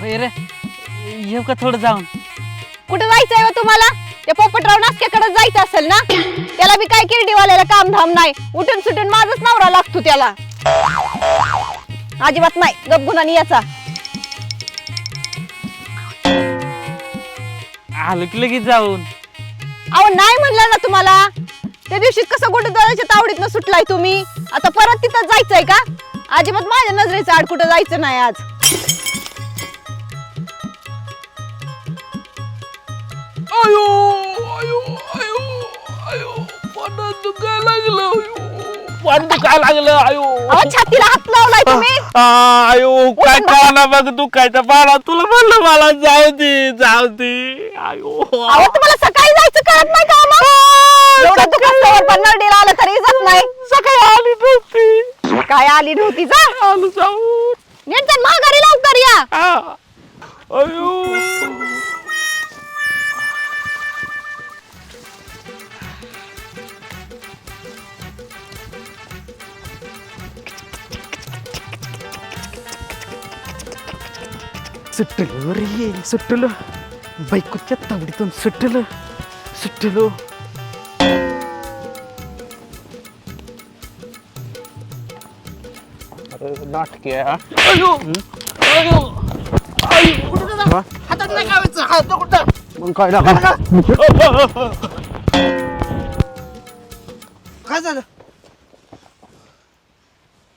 होय रे येऊ का थोडं जाऊन? कुठं जायचंय हो तुम्हाला? त्या पोपटराव नासक्याकडे जायचं असेल ना? त्याला बी काय किरडीवाल्याला काम धाम नाही. उठून सुटून माझाच नवरा लागतो त्याला. अजिबात नाही. गपगुणानी याचा. आलो की लगेच जाऊन. अहो नाही म्हणलं ना तुम्हाला? त्या दिवशी कसं कुठं जायच्या तावडीत सुटलाय तुम्ही? आता परत तिथं जायचंय का? अजिबात माझ्या नजरेचं आड कुठं जायचं नाही आज. आयो आयो आयो आयो पाण्यात दुखायला लागलं पाणी दुखायला लागलं आयो अहो छातीला हात लावलाय तुम्ही. आ, आयो काय कळाला बघ दुखायचं. बाळा तुला म्हणलं मला जाऊ दे जाऊ दे. आयो अहो तुम्हाला सकाळी जायचं कळत नाही का मग एवढं दुकानावर पण नरडीला आलं तरी जात नाही. सकाळी आली नव्हती. काय आली नव्हती जा. आलो जाऊ नीट जा माघारी लवकर या. आ, आयो सुटलो रे सुटलो बायकोच्या तावडीतून सुटलो सुटलो नाटके मग काय ना काय झालं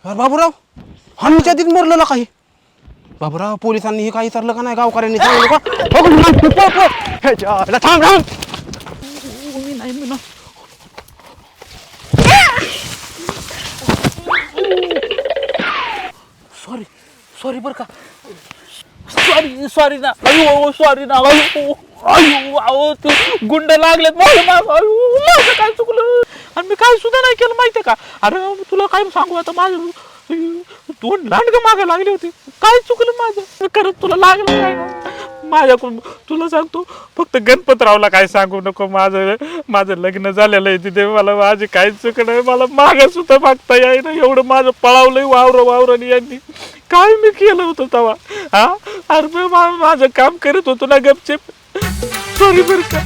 अरे बाबूराव हमीच्या दिन मरलं ना काही बाबूराव पोलिसांनी हे काही विचारलं का नाही? गावकऱ्यांनी सांगितलं का? ह्याच्या थांब थांब. सॉरी सॉरी बर का. सॉरी सॉरी ना. अयो सॉरी ना. अयो अयो अहो गुंड लागलेत माझं माझं. अयो माझं काय चुकलं? आणि मी काय सुद्धा नाही केलं माहितीये का? अरे तुला काय सांगू आता माझं दोन लांडग मागे लागले होते. काय चुकलं माझं? खरंच तुला लागलं काय ना माझ्याकडून तुला सांगतो फक्त गणपतरावला काय सांगू नको. माझं माझं लग्न झालेलं आहे तिथे. मला माझे काय चुकलं आहे मला मागं सुद्धा मागता येईना एवढं माझं पळावलंय वावरं वावरं यांनी. काय मी केलं होतं तवा? हा? अरे मी मा- माझं काम करत होतो ना गपचेप. सॉरी बरं का.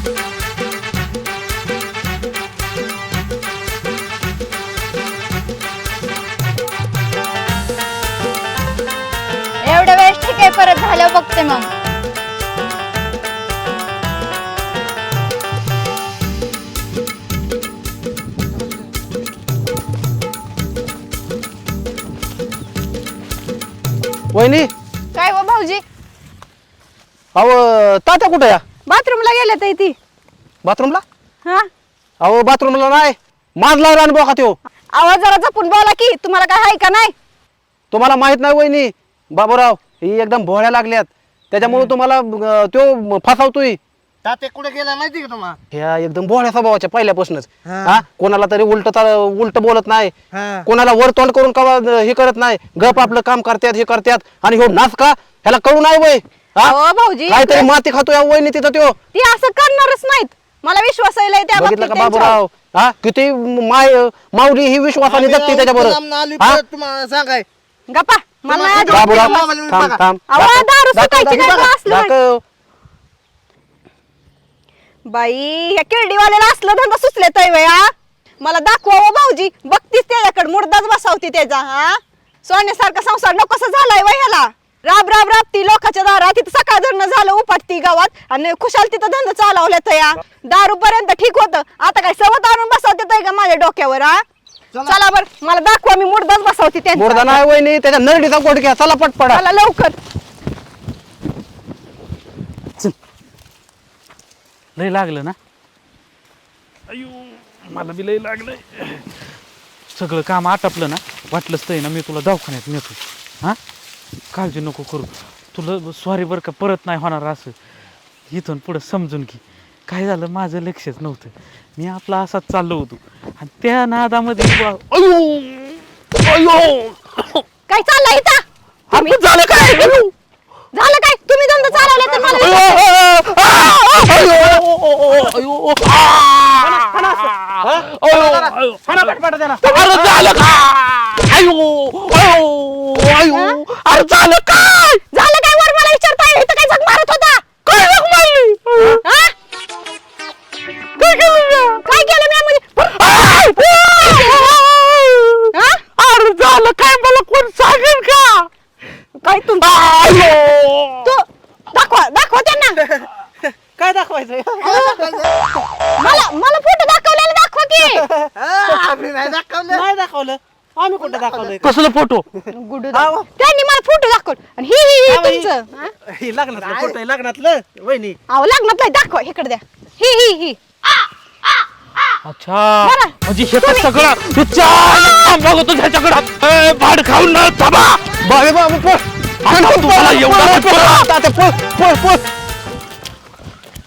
आहे परत झालं बघते मग. वहिनी? काय हो भाऊजी? अहो तात्या कुठं या? बाथरूमला गेले तर ती. बाथरूमला? हा? अहो बाथरूमला नाही. माझला रान बोका त्यो आवाज जरा जपून बोला की तुम्हाला काय आहे का नाही? तुम्हाला माहीत नाही वहिनी बाबूराव ही एकदम भोळ्या लागल्यात. त्याच्यामुळे तुम्हाला अं, त्यो फसावतोय. ताते कुठे गेला माहिती का तुम्हाला ह्या एकदम भोळ्या स्वभावाच्या पहिल्यापासूनच. हा. हा? कोणाला तरी उलट उलट बोलत नाही. हा. कोणाला वर तोंड करून कवा हे करत नाही. गप आपलं काम करतात हे करतात आणि ह्यो नाच का? ह्याला कळू नाही वय. हा? अहो, भाऊजी. काहीतरी माती खातो या वहिनी तिथं त्यो. ती असं करणारच नाहीत. मला विश्वास आहे लय त्या बघितलं का त्यांच्यावर. बाबूराव? हा? किती माय माऊली ही विश्वासाने आम्ही जगते आली त्याच्याबरोबर परत तुम्हाला सांगाय. गप्पा. मला तुम्हाला- थांब. थांब. अहो, दारू दाखव, सुटायची दाखव, नाही का असलं दाखव. बाई ह्या किरडीवाल्याला असलं धंदा सुचले तय वया मला दाखवा हो भाऊजी. बघतीस त्याच्याकडे मुर्दाच बसावती त्याचा हा? सोन्यासारखा संसार नको कसा झालाय वय ह्याला. राब राब राब ती लोकांच्या दारात तिथं सकाळ धरणं झालं उपाटती गावात आणि खुशाल तिथं धंदा चालवल्या तया दारू पर्यंत ठीक होतं. आता काय सवत आणून बसवते तय का माझ्या डोक्यावर हा? चला. बर. मला दाखवा मी मुर्दाच बसवते मुर्दा त्यांचा नाही वहिनी. त्याच्या नरडीचा गोट घ्या. चला पटपडा मला लवकर. लय लागलं ना? अयो मला बी लय लागलंय. सगळं काम आटपलं ना? वाटलंच तर ना मी तुला दवाखान्यात नेतो. हां? काळजी नको करू. तुला सॉरी बरं का परत नाही होणार असं. इथून पुढं समजून घे. काय झालं? माझं लक्षच नव्हतं. मी आपला असाच चाललो होतो. आणि त्या नादामध्ये बा- अयो! अयो! काय चाललंय इथं? अरे झालं काय? अयो! झालं काय? तुम्ही धंदा चालवला तर मला अयो! अयो! अयो! अयो! अरे झालं काय? अयो अयो! अयो! अरे झालं काय? कसलं फोटो गुडू त्यांनी मला फोटो दाखवलं. आणि ही ही ही तुमचं हा? हे लग्नातलं फोटो आहे लग्नातलं. वहिनी. अहो लग्नात नाही दाखवा. इकडे द्या. ही ही ही. अच्छा. बरं. म्हणजे हे तर सगळं हे बघतो ह्याच्याकडं. भाड खाऊन न थांबा. बाबे बाबू पळ आता तुम्हाला एवढा पळ, पळ. तात्या, पळ पळ पळ.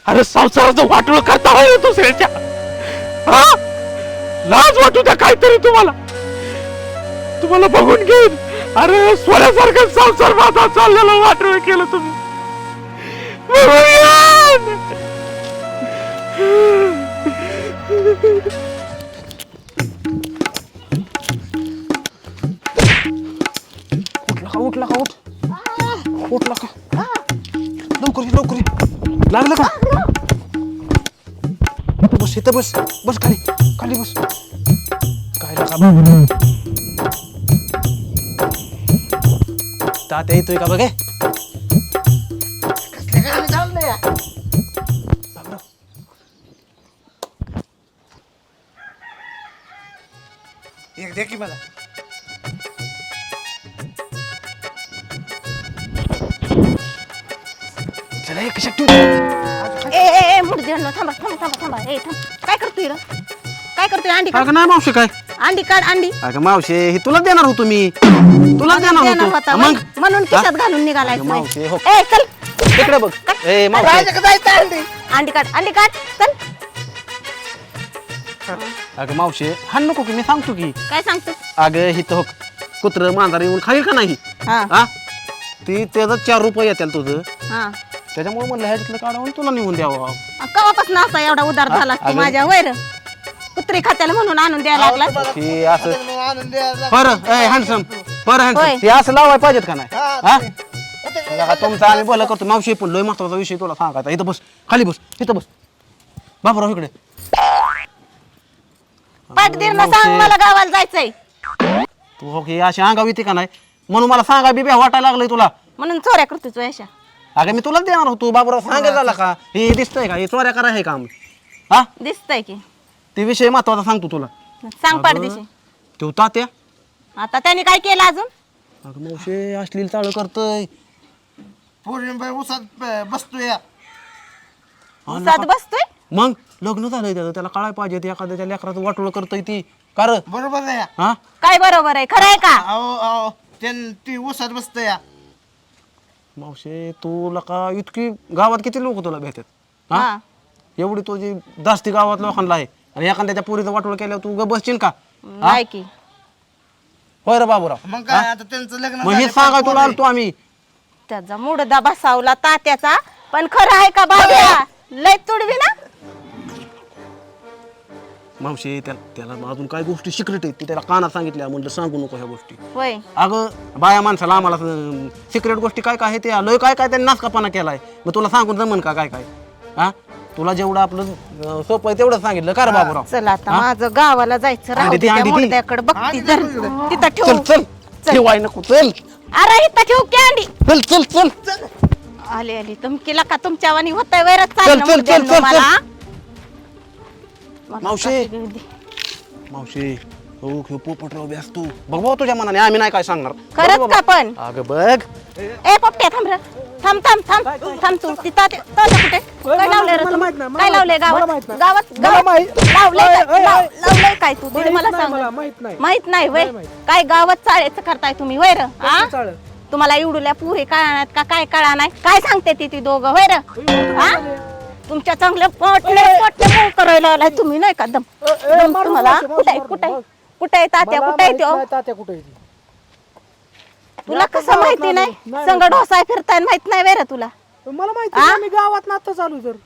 अरे संसाराचं वाटोळ करता हो दुसऱ्याच्या हा? लाज वाटू द्या काहीतरी तुम्हाला. तुम्हाला बघून घेईन. अरे सोन्यासारखं संसार माझा चाललेला वाटोळ केलं तुम्ही. उठला का उठला का उठ. उठला का? लवकर ये, लवकर ये. लागलं का? इथं बस इथं बस. बस खाली खाली बस. काय लागा तात्या येतोय का बघे एक दे की मला चला एक ए ए मुडदी थांबा थांबा थांबा थांबा ए थांब काय करतोय र काय करतोय अंडी नाही मावशी काय अंडी काढ अंडी. अगं मावशी हे तुला देणार होतो मी. तुला देणार देणार होतो. होता मग? बाई. म्हणून खिशात घालून निघालाय अगं मावशी, हो. ए चल. इकडे बघ. ए मावशी. आणली अंडी? काढ अंडी काढ. चल. अगं मावशी हाण नको की मी सांगतो की. काय सांगतो? अगं हिथं हो कुत्र मांजर येऊन खाईल का नाही? हा. हा? ती त्याचं चार रुपये येतील तुझं. हा. त्याच्यामुळे म्हणलं ह्याच्यातलं काढावं तुला निघून द्यावं. कवापासून असा एवढा उदार झाला की अगं. माझ्या वैर कुत्री खात्याला म्हणून आणून द्यायला लागला की असं मग आणून द्यायला बरं ए हँडसम होय. हँडसम ते असं लावाय पाहिजेत का नाही? हा, हा? तुमचं आम्ही बोला करतो. मावशी पण लय महत्त्वाचा विषय तुला सांगायचा. इथं बस. खाली बस. इथं बस. बापराव इकडे. पाठदीरनं सांग मला गावाला जायचंय. तू हो की अशी अंगावी येते का नाही? म्हणून मला सांगा बिब्या वाटायला लागलंय तुला. म्हणून चोऱ्या करतोय तू अशा. अगं मी तुलाच देणार होतो. बाबूराव सांगायला झाला का? हे दिसतंय का? हे चोऱ्या करा हे काम. हा? दिसतंय की. ते विषय महत्त्वाचा सांगतो तुला. सांग पाठदिशी तो तात्या. आता त्याने काय केलं अजून? अगं मावशे अश्लील चालू करतोय. उसात ब- बसतोय उसात बसतोय? मग? लग्न झालंय त्याचं. त्याला कळाय पाहिजे ते एखाद्याच्या लेकराचं वाटोळ करतोय ती. कर बरोबर आहे हा? काय बरोबर आहे? खरं आहे का? अहो अहो त्यान ती उसात बसतोय मावशे तुला का इतकी गावात किती लोक तुला भेटतात? हा? हा. एवढी तुझी जास्ती गावात लोकांना आहे. आणि एखाद्याच्या पोरीचं वाटोळ केल्यावर तू ग बसशील का? नाही की. होय रे बाबूराव. मग काय आता त्यांचं लग्न मग हे झालं, पण तुला आलतो आम्ही. त्याचा मुडदा बसावला तात्याचा पण खरं आहे का बाबा लय तुडवी ना. मावशी त्याला त्याला अजून काय गोष्टी सिक्रेट आहेत ती त्याला कानात सांगितल्या म्हणलं सांगू नको ह्या गोष्टी. होय. अगं बाया माणसाला आम्हाला सिक्रेट गोष्टी काय काय आहे ते लय काय काय त्यांनी नाचकापणा केलाय. मग तुला सांगून जमन का काय काय? हा? तुला जेवढं आपलं अं, सोपं आहे तेवढं सांगितलं. का रे बाबूराव. चल आता माझं गावाला जायचं राहू ती, ती. बघती तिथं ठेवू. चल ठेवाय नको चल. अरे इथं ठेवू की अंडी चल चल चल. आली आली. तुमकीला का तुमच्या वाणी होतंय? वैरच चल, चाललं चल, चल, चल, मला. मावशी. मावशी. हो हो पोपटराव बी असतो. बघ भाऊ तुझ्या मनाने आम्ही नाही काय सांगणार. खरंच का. पण? अगं बघ. ए थांब रे. थांब थांब थांब. थांब तू. ती तात्या कुठे? काय लावलंय रे तू? काय लावलंय गावात? गावात गावात लावलंय काय? लाव- लावलंय काय तू? दीदी मला सांग. माहीत नाही. वय. काय गावात चाळायचं करताय तुम्ही वय र? हा? तुम्हाला इवडूल्या पुरे कळणार का? काय कळा नाही काय सांगते ती ती दोघं वय र? हा? तुमच्या चांगल्या पोटले पोटले करायला आलाय तुम्ही नाही का? दम दम तुम्हाला. कुठे कुठे कुठे तात्या? कुठे त्यो तुला कसं माहिती नाही? संग ढोसाय फिरताय माहीत नाही वेर तुला. मला माहिती नाही, मी गावात नातं चालू तर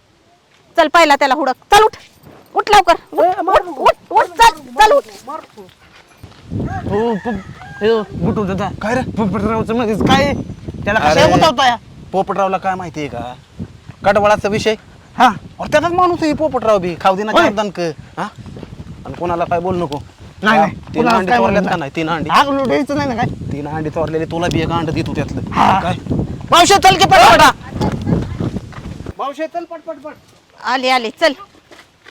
चल पहिला त्याला हुडक. चल उठ. उठ लवकर. उठ, उठ उठ उठ चल चल उठ. हो गुटू दादा. काय रे? पोपटरावचं मध्येच काय? त्याला कशा गुंतवताय? पोपटरावला काय माहितीये का? कडवळाचा विषय. हा. और त्याचाच माणूस आहे पोपटराव बी. खाऊ दे ना चार दणक. हा? आणि कोणाला काय बोल नको. नाही, नाही. तीन अंडी काय चोरल्यात नाही? तीन अंडी आग लुटायचं नाही ना काय? तीन अंडी चोरलेले तुला बी एक अंड देतो त्यातलं. काय? मावशी चल की पटापटा. मावशी चल पट पट. पट आली आली चल.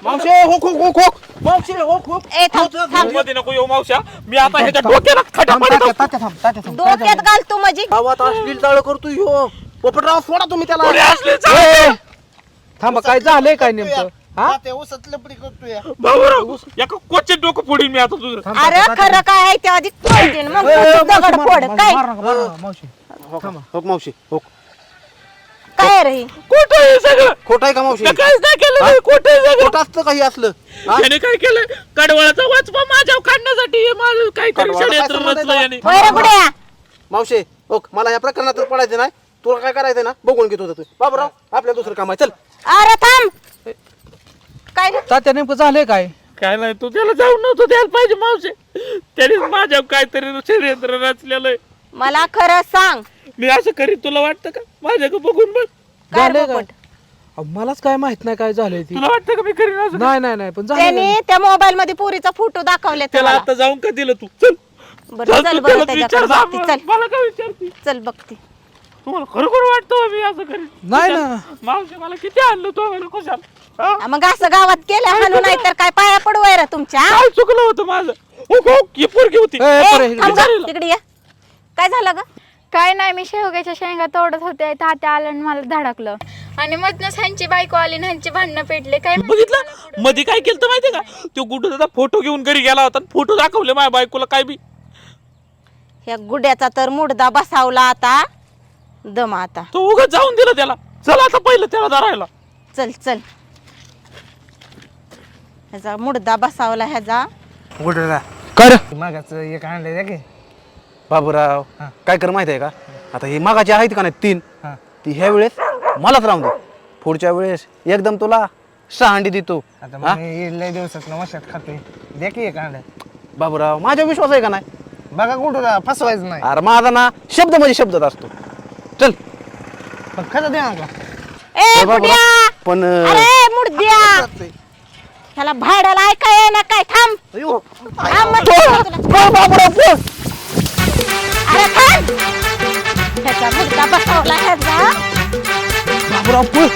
मावशी हो हो हो मावशी हो खूप ए थांब थांब. मध्ये नको येऊ मावशा मी आता ह्याच्या डोक्याला खड्या थांब, पाडत तात्या, असतो. तात्या थांब, तात्या थांब. काय डोक्यात झालं? घाल तू माझी. गावात अश्लील चाळ करतोय ह्यो. पोपटराव सोडा तुम्ही त्याला. असले? थांबा काय झालंय काय नेमकं? हा? त्या ऊसात लपडी करतोय भाऊराव एका कोचे डोकं फोडीन मी आता तुझं. अरे खरं काय आहे ते आधी कळू दे ना, मग तू दगड फोड. काय? हो मावशी. हो काय रे खोटं आहे सगळं. खोट आहे का मावशी? काहीच नाही केलं नाही, खोटं आहे सगळं. खोट असतं काही असलं? हा? त्याने काय केलं कडवळाचा वाचपा माझ्यावर काढण्यासाठी हे काहीतरी काय षडयंत्र संबंध रचलं आहे याने होय रे गुड्या मावशी हो मला या प्रकरणात पडायचं नाही. तुला काय करायचं ना? बघून घेतो तू. बाबूराव आपल्या दुसरं काम आहे. चल. अरे थांब. काय रे? तात्या नेमकं झालंय काय? काय नाही तू त्याला जाऊन नव्हतं द्यायला पाहिजे मावशे. त्याने माझ्यावर काहीतरी षडयंत्र रचलेलं आहे. मला खरं सांग. मी असं करीत तुला वाटतं का? माझ्याकडे बघून बघ. काय झालंय काय? अहो, मलाच काय माहीत नाही काय झालंय ती. तुला वाटतं का मी करीन असं? नाही नाही नाही पण त्याने त्या मोबाईल मध्ये पुरीचा फोटो दाखवले त्याला मला. आता जाऊन का दिलं तू? चल. बरं चल चल तू बरं त्याला त्याच्याकडे विचार बघते चल. मला काय विचारते? चल बघते. तुम्हाला खरोखर वाटतं मी असं करीन नाही ना. मावशी मला किती आणलं तो मला खुशाल? हा? मग असं गावात केलं हाणू नाही तर काय पाया पडवाय रे तुमच्या? काय चुकलं होतं माझं? हो हो ही पोरगी होती. ए, ए, पोरं इकडे थांब जा. गं, तिकडे या. काय झालं ग? काय नाही मी शेवग्याच्या शेंगा तोडत होते. तात्या आलं आणि मला धडकलं. आणि मधनच ह्यांची बायको आली आणि ह्यांची भांडणं पेटले. काय बघितलं? मध्ये काय केलं माहितीये का? तो गुड्डू दादा फोटो घेऊन घरी गेला होता फोटो दाखवले माझ्या बायकोला काय बी. ह्या गुड्याचा तर मुडदा बसावला आता. दम आता. तो उगाच जाऊन दिला त्याला. चला आता पहिलं त्याला धरायला. चल चल. ह्याचा मुडदा बसावला ह्याचा. गुडरा कर. मागाच एक आणलंय की. बाबूराव काय कर माहिती आहे का? आता ही मागाची आहेत का नाही तीन? ती ह्या वेळेस मलाच राहून दे. पुढच्या वेळेस एकदम तुला शहांडी देतो. आता हा? मग मी लय दिवसात वर्षात खाते दे की एक आणलंय बाबूराव माझा विश्वास आहे का नाही? बघा कुठं फसवायचं नाही. अरे माझा ना शब्द म्हणजे शब्दात असतो. चल. पण खरं दे ना का? ए ए बाबूराव, गुड्या पण अरे मुडद्या! ह्याला भाड्याला ऐकाय ना काय थांब. अयो, थांब म्हणतो तुला. अरे थांब. ह्याचा मुडदा बसावला ह्याचा. बाबूराव पळ.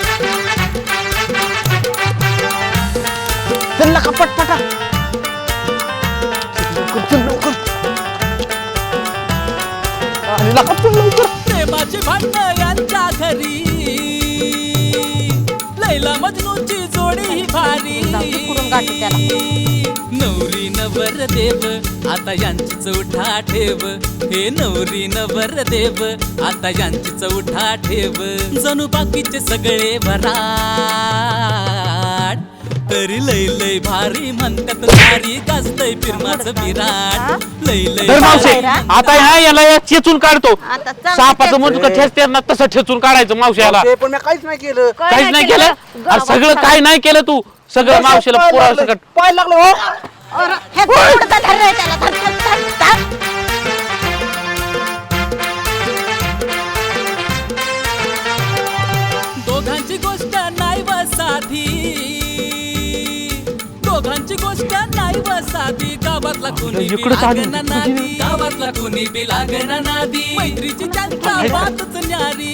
नवरी देव आता यांची चौठा ठेव. हे नवरी नवर देव आता यांची चौठा ठेव. जणू बाकीचे सगळे भराट तरी लय लय भारी म्हणतात नारी गाजतय फिरमाचं विराट लय लय मावशे भारी. आता ह्या याला या चेचून काढतो. आता चांगलं सापाचं म्हणतो का ठेचते ना तसं ठेचून काढायचं मावश्याला ते पण मी काहीच नाही केलं. काहीच नाही केलं? अरे सगळं काय नाही केलं तू? सगळं मावशीला पुरा लागलं, सकट पाय लागलो हो. अरे, ह्याचा मुडदा धर रे त्याला धर, धर, धर, धर. दोघांची गोष्ट नाही व साधी. दोघांची गोष्ट नाही व साधी. गावातला कोणी बी इकडं चालू. लागेना नादी. गावातला कोणी बी लागेना नादी. मैत्रीची त्यांच्या बातच न्यारी.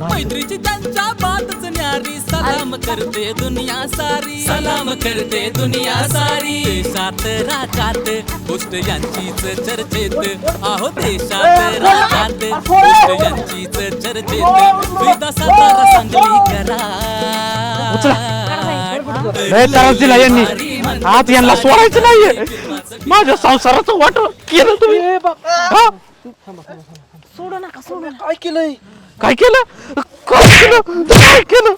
मैत्रीची त्यांच्या बातच न्यारी सलाम करते दुनिया सारी. सलाम करते दुनिया सारी. देशात राजात गोष्ट यांचीच चर्चेत. आहो देशात राजात गोष्ट यांचीच चर्चेत. विदा सातारा सांगली करा. यांनी. आज यांना सोडायचं नाहीये. माझ्या संसाराचं वाट केलं तुम्ही. हा? सोडू नका सोडू नका. काय केलंय? काय केलं? काय केलं? काय केलं?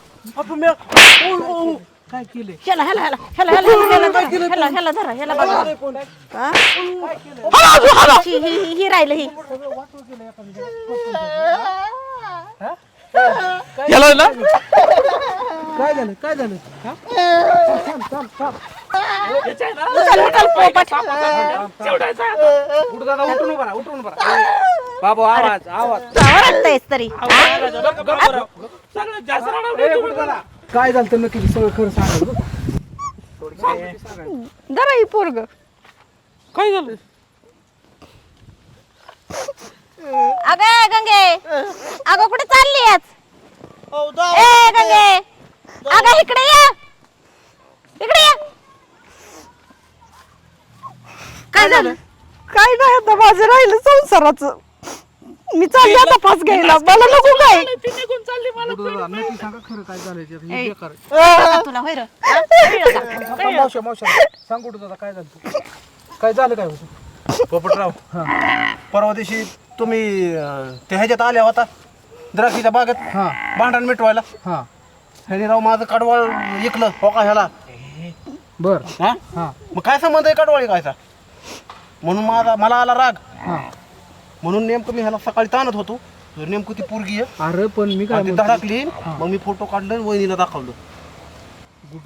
ह्याला ह्याला ह्याला ह्याला ह्याला ह्याला धरा, ह्याला ह्याला धरा ह्याला बघा हा? ही ही ही- ही राहिलं ही याला ना उचल उचल पोपट बाबू आवाज आवाज. लागतायस तरी. काय झालं नक्की सगळं खरं सांगा बरं. ही पोरग. काय झालं? अग गंगे. अग कुठे चालली आज? ए गंगे. अग इकडे या. इकडे या. काय झालं? काय नाही आता माझं राहिलं संसाराचं. मी चालली आता पाच घ्यायला. मला नको काय? ए, आता तुला होय रं? हा? कळलं का? कळलं? सांग कुठं दादा काय झालं काय झालं काय होतं? पोपटराव परवा दिवशी तुम्ही अं, त्या ह्याच्यात आल्या होता द्राक्षीच्या बागेत भांडण मिटवायला. हा. ह्याने राव माझं कडवाळ इकलं हो का ह्याला? बर. हा? हा. मग काय संबंध आहे कडवाळी कायचा म्हणून माझा मला आला राग. हा. म्हणून नेमकं मी ह्याला सकाळी ताणत होतो. तर नेमकं ती पोरगी आहे. अरे पण मी काय आणि ती म्हणतो- धडकली मग मी फोटो काढलं आणि वहिनीला दाखवलं.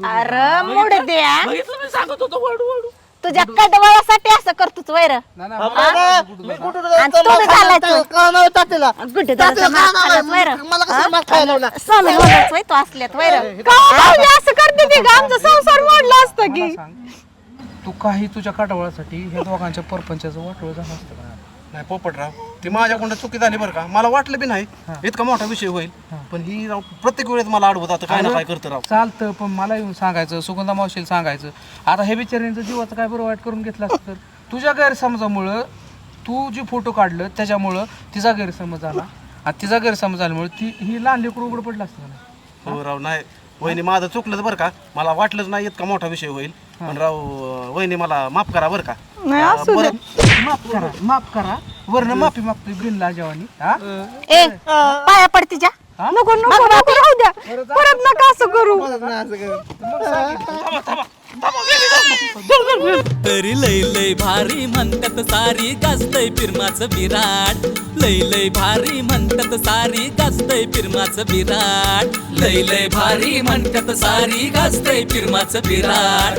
अरे मुड द्या बघितलं मी सांगत होतो वळू वळू तुझ्या कडवळासाठी असं करतोच वैर. नाही, नाही, मी कुठं आणि तुम्ही घालायचं गुड्डे दादाचा मार खाल्लाच वैर? स्वामी म्हणायचं वय तो असल्यात वैर. असं करते ती का आमचा संसार मोडला असतं की. तू काही तुझ्या काटावळासाठी ह्या दोघांच्या परपंचाचं वाटोळ झालं असतं का? नाही पोपटराव ती माझ्याकडून चुकी झाली बरं का. मला वाटलं बी नाही इतका मोठा विषय होईल. पण ही राव प्रत्येक वेळेस मला अडवत आता काय ना काय करतं राव. चालतं पण मला येऊन सांगायचं सुगंधा मावशीला सांगायचं. आता हे बिचाऱ्यांचं जीवाचं काय बरं वाईट करून घेतलं असतं तर? तुझ्या गैरसमजामुळं तू जे फोटो काढलं त्याच्यामुळं तिचा गैरसमज झाला. आणि तिचा गैरसमज झाल्यामुळे ती ही लहान लेकरू उघड पडलं असतं हो राव नाही. वहिनी माझं चुकलं बरं का. मला वाटलंच नाही इतका मोठा विषय होईल. पण राव वहिनी मला माफ करा बरं का. अं, परत माफ करा माफ करा. वरनं माफी मागतोय बिनला जेवानी हा? ए पाया पड तिच्या. नको नको नको राहू द्या. परत नका असं करू. तरी लय लय भारी म्हणतात सारी गाजतय फिरमाचं विराट लय लय भारी म्हणतात सारी गाजतय फिरमाचं विराट लय लय भारी म्हणतात सारी गाजतय फिरमाचं विराट